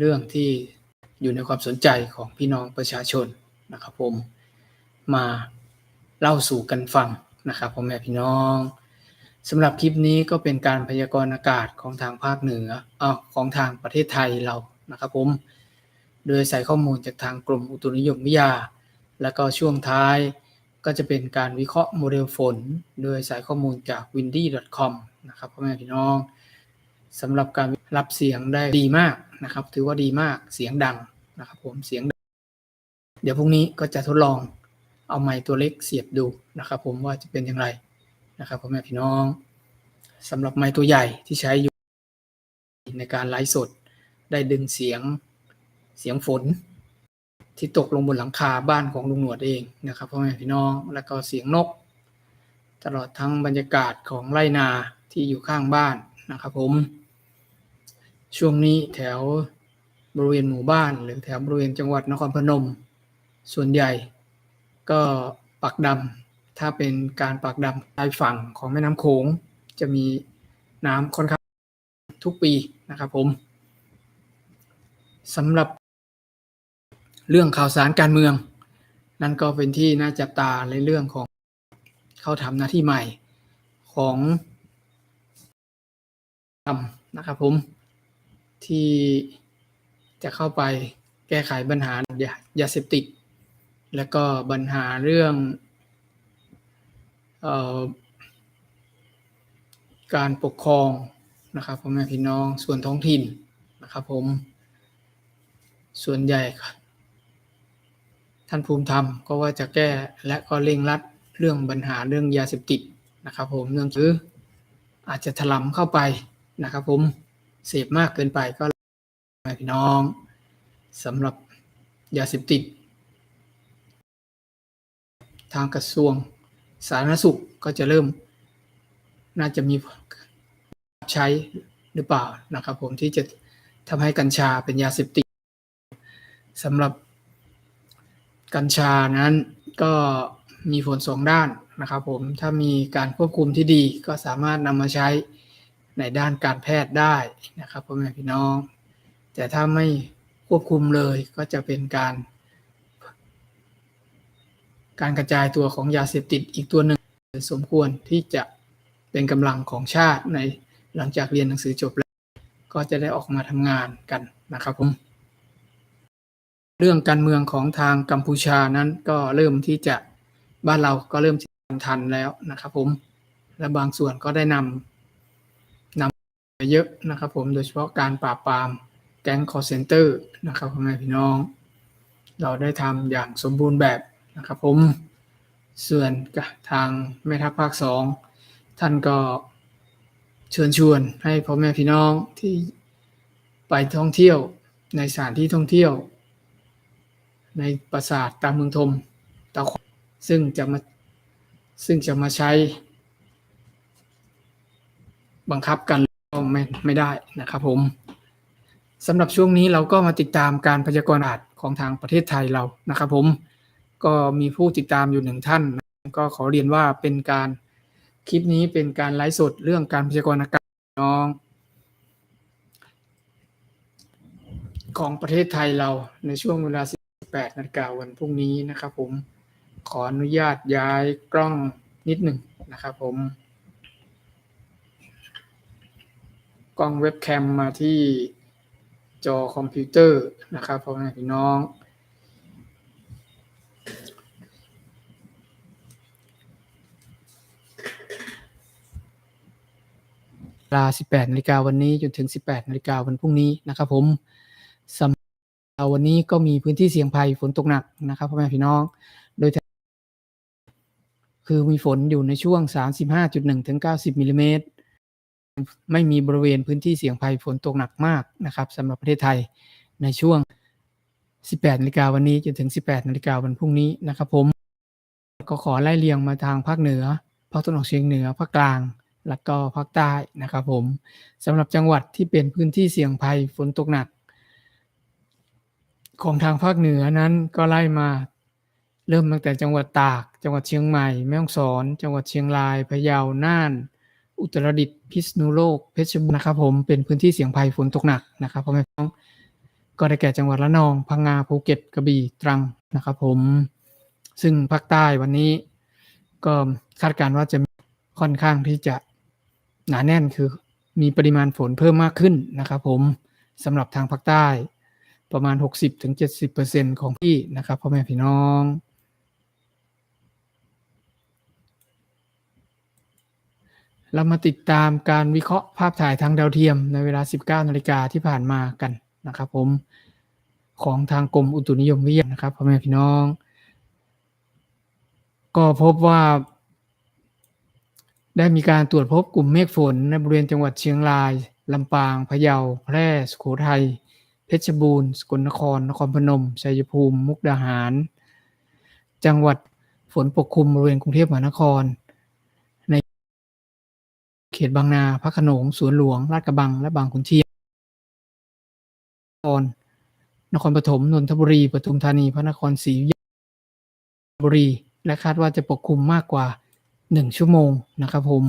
เรื่องที่อยู่ในความสนใจของพี่น้องประชาชนนะครับผมมาเล่าสู่กันฟังนะครับพ่อแม่พี่น้องสำหรับคลิปนี้ก็เป็นการพยากรณ์อากาศของทางภาคเหนืออของทางประเทศไทยเรานะครับผมโดยใส่ข้อมูลจากทางกรมอุตุนิยมวิทยา แล้วก็ช่วงท้ายก็จะเป็นการวิเคราะห์โมเดลฝน โดยใส่ข้อมูลจาก windy.com นะครับพ่อแม่พี่น้องสำหรับการรับเสียงได้ดีมาก นะครับ ถือว่าดีมากเสียงดังนะครับ ผมเสียงดังเดี๋ยวพรุ่งนี้ก็จะทดลองเอาไมค์ตัวเล็กเสียบดูนะครับ ผมว่าจะเป็นอย่างไรนะครับพ่อแม่พี่น้องสำหรับไมค์ตัวใหญ่ที่ใช้อยู่ในการไลฟ์สด ได้ดึงเสียงเสียงฝน ที่ตกลงบนหลังคาบ้านของลุงหนวดเองนะครับพ่อแม่พี่น้องแล้วก็เสียงนก ตลอดทั้งบรรยากาศของไรนาที่อยู่ข้างบ้านนะครับผม ช่วงนี้แถวบริเวณหมู่บ้าน หรือแถวบริเวณจังหวัดนครพนม ส่วนใหญ่ก็ปักดำถ้าเป็นการปักดำชายฝั่งของแม่น้ำโขง จะมีน้ำค่อนข้างทุกปีนะครับผมสำหรับเรื่องข่าวสารการเมือง นั่นก็เป็นที่น่าจับตาในเรื่องของเข้าทำหน้าที่ใหม่ของทำนะครับผม ที่จะเข้าไปแก้ไขปัญหายาเสพติด และก็ปัญหาเรื่องออการปกครองนะครับพ่อแม่พี่น้องส่วนท้องถิ่นนะครับผมส่วนใหญ่ท่านภูมิธรรมก็ว่าจะแก้และก็เร่งรัดเรื่องปัญหาเรื่องยาเสพติดนะครับผมเนื่องจากอาจจะถลำเข้าไปนะครับผม เสพมากเกินไปก็พี่น้องสำหรับยาเสพติด ทางกระทรวงสาธารณสุขก็จะเริ่ม น่าจะมีใช้หรือเปล่านะครับผมที่จะทำให้กัญชาเป็นยาเสพติดสำหรับกัญชานั้นก็มีผลสองด้านนะครับผมถ้ามีการควบคุมที่ดีก็สามารถนำมาใช้ ในด้านการแพทย์ได้นะครับพ่อแม่พี่น้อง แต่ถ้าไม่ควบคุมเลยก็จะเป็นการ การกระจายตัวของยาเสพติดอีกตัวหนึ่งสมควรที่จะเป็นกำลังของชาติในหลังจากเรียนหนังสือจบแล้ว ก็จะได้ออกมาทำงานกันนะครับผมเรื่องการเมืองของทางกัมพูชานั้นก็เริ่มที่จะบ้านเราก็เริ่มทันแล้วนะครับผมและบางส่วนก็ได้นำ เยอะนะครับ ผมโดยเฉพาะการปราบปรามแก๊งคอร์เซนเตอร์นะครับพ่อแม่พี่น้อง เราได้ทำอย่างสมบูรณ์แบบนะครับ ผมส่วนทางแม่ทัพภาคสองท่านก็เชิญชวนให้พ่อแม่พี่น้องที่ไปท่องเที่ยวในสถานที่ท่องเที่ยว ในปราสาทตามเมืองทมตาขซึ่งจะมาซึ่งจะมาใช้บังคับกัน ไม่ไม่ได้นะครับผมสำหรับช่วงนี้เราก็มาติดตามการพยากรณ์อากาศของทางประเทศไทยเรานะครับผมก็มีผู้ติดตามอยู่หนึ่งท่าน ก็ขอเรียนว่าเป็นการคลิปนี้เป็นการไลฟ์สดเรื่องการพยากรณ์อากาศน้อง ของประเทศไทยเราในช่วงเวลา 18นาฬิกาวันพรุ่งนี้นะครับผมขออนุญาตย้ายกล้องนิดหนึ่งนะครับผม กล้องเว็บแคมมาที่จอคอมพิวเตอร์นะครับพ่อแม่พี่น้อง เวลา 18นาฬิกาวันนี้จนถึง 18นาฬิกาวันพรุ่งนี้นะครับผมสำหรับวันนี้ก็มีพื้นที่เสี่ยงภัยฝนตกหนักนะครับพ่อแม่พี่น้อง โดยคือมีฝนอยู่ในช่วง 35.1ถึง90มิลลิเมตร ไม่มีบริเวณพื้นที่เสี่ยงภัยฝนตกหนักมากนะครับสำหรับประเทศไทยในช่วง 18นาฬิกาวันนี้จนถึง 18นาฬิกาวันพรุ่งนี้นะครับผมก็ขอไล่เรียงมาทางภาคเหนือภาคตะวันออกเฉียงเหนือภาคกลาง และก็ภาคใต้นะครับผมสำหรับจังหวัดที่เป็นพื้นที่เสี่ยงภัยฝนตกหนัก ของทางภาคเหนือนั้นก็ไล่มาเริ่มตั้งแต่จังหวัดตาก จังหวัดเชียงใหม่ แม่ฮ่องสอน จังหวัดเชียงราย พะเยา น่าน อุตรดิตถ์พิษณุโลกเพชรบูรณ์นะครับผมเป็นพื้นที่เสี่ยงภัยฝนตกหนักนะครับพ่อแม่พี่น้องก็ได้แก่จังหวัดระนอง พังงาภูเก็ตกระบี่ตรังนะครับผมซึ่งภาคใต้วันนี้ก็คาดการณ์ว่าจะค่อนข้างที่จะหนาแน่นคือมีปริมาณฝนเพิ่มมากขึ้นนะครับผมสำหรับทางภาคใต้ประมาณ 60-70%ของที่นะครับพ่อแม่พี่น้อง เรามาติดตามการวิเคราะห์ภาพถ่ายทางดาวเทียมในเวลา 19 นาฬิกาที่ผ่านมากันนะครับผมของทางกรมอุตุนิยมวิทยานะครับพ่อแม่พี่น้อง ก็พบว่า ได้มีการตรวจพบกลุ่มเมฆฝนในบริเวณจังหวัดเชียงรายลำปางพะเยา แพร่สุโขทัยเพชรบูรณ์สกลนคร นครพนม ชัยภูมิ มุกดาหาร จังหวัดฝนปกคลุมบริเวณกรุงเทพมหานคร เขตบางนา พระโขนง สวนหลวง ลาดกระบัง และบางขุนเทียนนครปฐม นนทบุรี ปทุมธานี พระนครศรีอยุธยาบุรี และคาดว่าจะปกคลุมมากกว่า 1 ชั่วโมงนะครับผม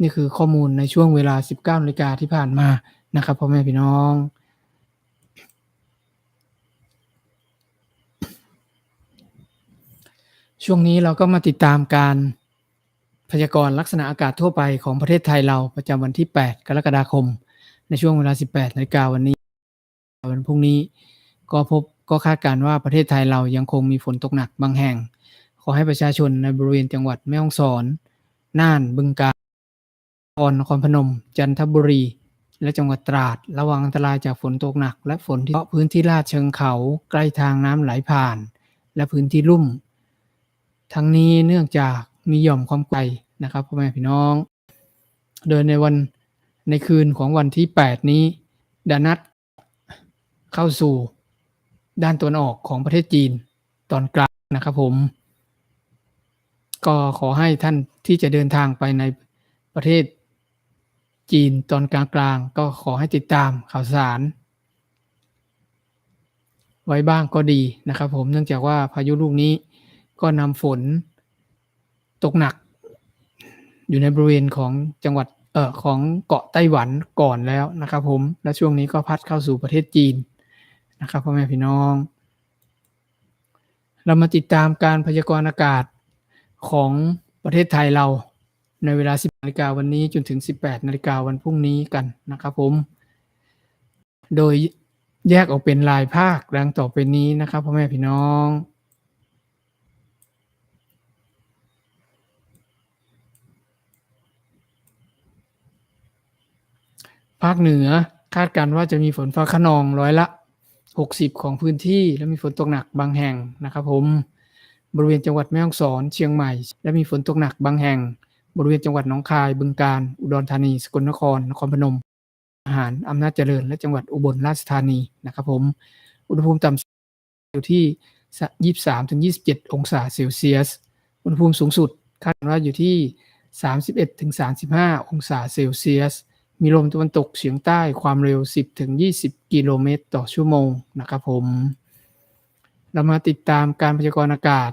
นี่คือข้อมูลในช่วงเวลา 19นาฬิกาที่ผ่านมา นะครับพ่อแม่พี่น้องช่วงนี้เราก็มาติดตามการ พยากรณ์ลักษณะอากาศทั่วไปของประเทศไทยเราประจำวันที่ 8 กรกฎาคม ในช่วงเวลา 18นาฬิกาวันนี้ วันพรุ่งนี้ก็พบก็คาดการณ์ว่าประเทศไทยเรายังคงมีฝนตกหนักบางแห่ง ขอให้ประชาชนในบริเวณจังหวัดแม่ฮ่องสอน น่าน บึงกาฬนครนครพนม จันทบุรี และจังหวัดตราด ระวังอันตรายจากฝนตกหนัก และฝนที่พื้นที่ลาดเชิงเขาใกล้ทางน้ำไหลผ่าน และพื้นที่ลุ่ม ทั้งนี้เนื่องจาก มีหย่อมความไกลนะครับพ่อแม่พี่น้อง โดยในวันในคืนของวันที่ 8 นี้ดานัดเข้าสู่ด้านตะวันออกของประเทศจีนตอนกลางนะครับผม ก็ขอให้ท่านที่จะเดินทางไปในประเทศจีนตอนกลางๆก็ขอให้ติดตามข่าวสาร ไว้บ้างก็ดีนะครับผมเนื่องจากว่าพายุลูกนี้ก็นำฝน ตกหนัก อยู่ในบริเวณของจังหวัดเอ่อของเกาะไต้หวันก่อนแล้วนะครับผมและช่วงนี้ก็พัดเข้าสู่ประเทศจีนนะครับพ่อแม่พี่น้อง เรามาติดตามการพยากรณ์อากาศของประเทศไทยเราในเวลา 10นาฬิกาวันนี้จนถึง 18นาฬิกาวันพรุ่งนี้กันนะครับผม โดยแยกออกเป็นรายภาคดังต่อไปนี้นะครับพ่อแม่พี่น้อง ภาคเหนือคาดการณ์ว่าจะมีฝนฟ้าคะนองร้อยละ 60 ของพื้นที่ และมีฝนตกหนักบางแห่งนะครับผม บริเวณจังหวัดแม่ฮ่องสอน เชียงใหม่ และมีฝนตกหนักบางแห่ง บริเวณจังหวัดหนองคาย บึงกาฬ อุดรธานี สกลนคร นครพนม อาหารอำนาจเจริญ และจังหวัดอุบลราชธานีนะครับผม อุณหภูมิต่ำสุดอยู่ที่ 23-27 องศาเซลเซียส อุณหภูมิสูงสุดคาดว่าอยู่ที่ 31-35 องศาเซลเซียส มีลมตะวันตกเฉียงใต้ความเร็ว 10-20กิโลเมตรต่อชั่วโมงนะครับผม เรามาติดตามการพยากรณ์อากาศ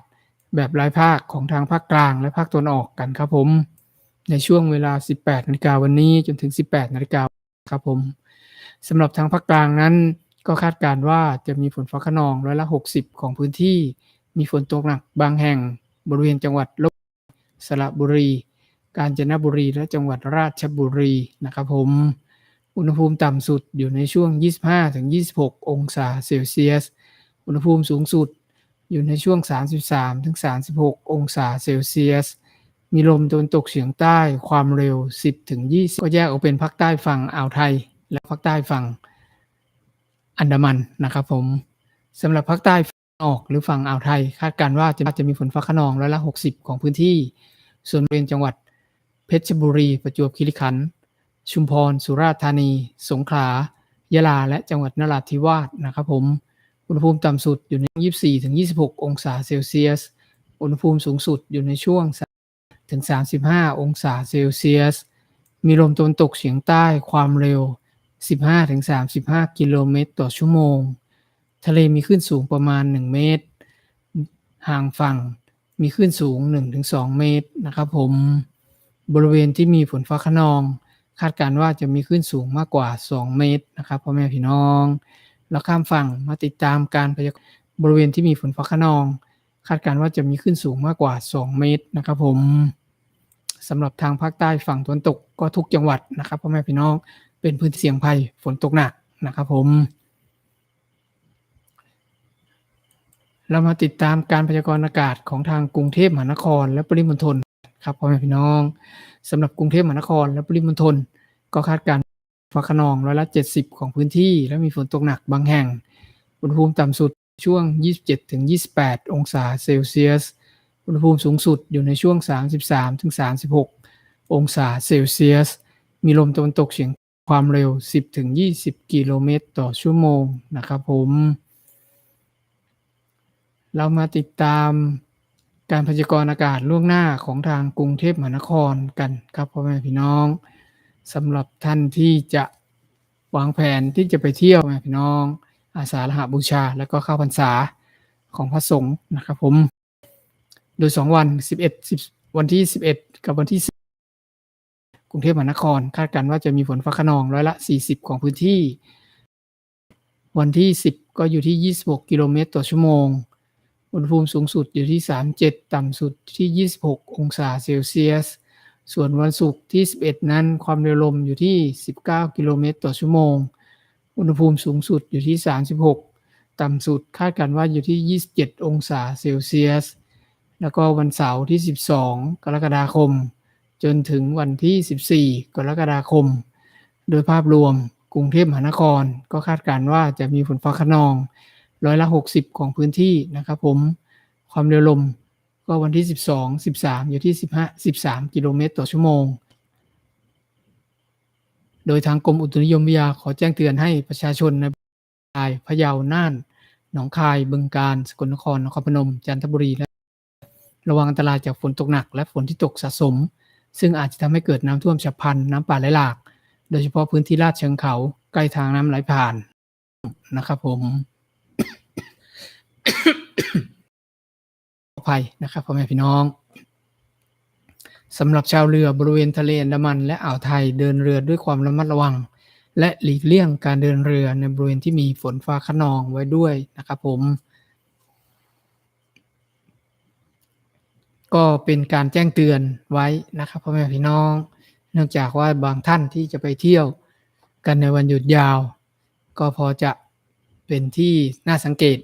แบบรายภาคของทางภาคกลางและภาคตะวันออกกันครับผม ในช่วงเวลา 18นาฬิกาวันนี้จนถึง 18นาฬิกาครับผมสำหรับทางภาคกลางนั้น ก็คาดการว่าจะมีฝนฟ้าคะนองร้อยละ 60 ของพื้นที่ มีฝนตกหนักบางแห่งบริเวณจังหวัดลบสระบุรี กาญจนบุรีและจังหวัดราชบุรีนะครับผม อุณหภูมิต่ำสุดอยู่ในช่วง 25-26 องศาเซลเซียส อุณหภูมิสูงสุดอยู่ในช่วง 33-36 องศาเซลเซียส มีลมตะวันตกเฉียงใต้ความเร็ว 10-20 ก็แยกออกเป็นภาคใต้ฝั่งอ่าวไทย และภาคใต้ฝั่งอันดามันนะครับผมสำหรับภาคใต้ฝั่งออกหรือฝั่งอ่าวไทย คาดการณ์ว่าจะจะมีฝนฟ้าคะนองร้อยละ 60 ของพื้นที่ ส่วนบริเวณจังหวัด เพชรบุรี ประจวบคีรีขันธ์ชุมพร สุราษฎร์ธานี สงขลา ยะลา และจังหวัดนราธิวาสนะครับผม อุณหภูมิต่ำสุดอยู่ใน 24-26 องศาเซลเซียส อุณหภูมิสูงสุดอยู่ในช่วง ถึง 35 องศาเซลเซียส มีลมตะวันตกเฉียงใต้ความเร็ว 15-35 กิโลเมตรต่อชั่วโมง ทะเลมีคลื่นสูงประมาณ 1 เมตร ห่างฝั่งมีคลื่นสูง 1-2 เมตรนะครับผม บริเวณที่มีฝนฟ้าคะนอง คาดการว่าจะมีคลื่นสูงมากกว่า 2 เมตรนะครับพ่อแม่พี่น้อง แล้วข้ามฝั่งมาติดตามการพยากรณ์บริเวณที่มีฝนฟ้าคะนอง คาดการว่าจะมีขึ้นสูงมากกว่า 2 เมตรนะครับผมสำหรับทางภาคใต้ฝั่งตะวันตกก็ทุกจังหวัดนะครับพ่อแม่พี่น้องเป็นพื้นที่เสี่ยงภัยฝนตกหนักนะครับผม เรามาติดตามการพยากรณ์อากาศของทางกรุงเทพมหานครและปริมณฑล ครับพ่อแม่พี่น้องสำหรับกรุงเทพมหานครและปริมณฑลก็คาดการณ์ฟ้าคะนองร้อยละ 70 ของพื้นที่ และมีฝนตกหนักบางแห่ง อุณหภูมิต่ำสุดช่วง 27-28 องศาเซลเซียส อุณหภูมิสูงสุดอยู่ในช่วง 33-36 องศาเซลเซียส มีลมตะวันตกเฉียงความเร็ว 10-20 กิโลเมตรต่อชั่วโมงนะครับผม เรามาติดตาม การพยากรณ์อากาศล่วงหน้าของทางกรุงเทพมหานครกันครับพ่อแม่พี่น้องสำหรับท่านที่จะวางแผนที่จะไปเที่ยวแม่พี่น้อง อาสาฬหบูชา แล้วก็เข้าพรรษาของพระสงฆ์นะครับผม โดย 2 วัน 11 10 วันที่ 11 กับวันที่10กรุงเทพมหานคร คาดการณ์ว่าจะมีฝนฟ้าคะนองร้อยละ 40 ของพื้นที่ วันที่ 10 ก็อยู่ที่ 26 กิโลเมตรต่อชั่วโมง อุณหภูมิสูงสุดอยู่ที่ 37 ต่ำสุดที่ 26 องศาเซลเซียส ส่วนวันศุกร์ที่ 11 นั้นความเร็วลมอยู่ที่ 19 กิโลเมตรต่อชั่วโมง อุณหภูมิสูงสุดอยู่ที่ 36 ต่ำสุดคาดการณ์ว่าอยู่ที่ 27 องศาเซลเซียส แล้วก็วันเสาร์ที่ 12 กรกฎาคม จนถึงวันที่ 14 กรกฎาคม โดยภาพรวมกรุงเทพมหานครก็คาดการณ์ว่าจะมีฝนฟ้าคะนอง ร้อยละ 60 ของพื้นที่นะครับผมความเร็วลมก็วันที่ 12 13 อยู่ที่ 15 13 กิโลเมตรต่อชั่วโมง โดยทางกรมอุตุนิยมวิทยาขอแจ้งเตือนให้ประชาชนในภาย พะเยา น่าน หนองคาย บึงกาฬสกลนคร นครพนม จันทบุรี และ ระวังอันตรายจากฝนตกหนัก และฝนที่ตกสะสม ซึ่งอาจจะทำให้เกิดน้ำท่วมฉับพลัน น้ำป่าไหลหลาก โดยเฉพาะพื้นที่ลาดเชิงเขา ใกล้ทางน้ำไหลผ่าน นะครับผม ขออภัยนะครับพ่อแม่พี่น้องสำหรับชาวเรือบริเวณทะเลอันดามัน และอ่าวไทยเดินเรือด้วยความระมัดระวัง และหลีกเลี่ยงการเดินเรือในบริเวณที่มีฝนฟ้าคะนองไว้ด้วยนะครับผม ก็เป็นการแจ้งเตือนไว้นะครับพ่อแม่พี่น้อง เนื่องจากว่าบางท่านที่จะไปเที่ยวกันในวันหยุดยาว ก็พอจะเป็นที่น่าสังเกต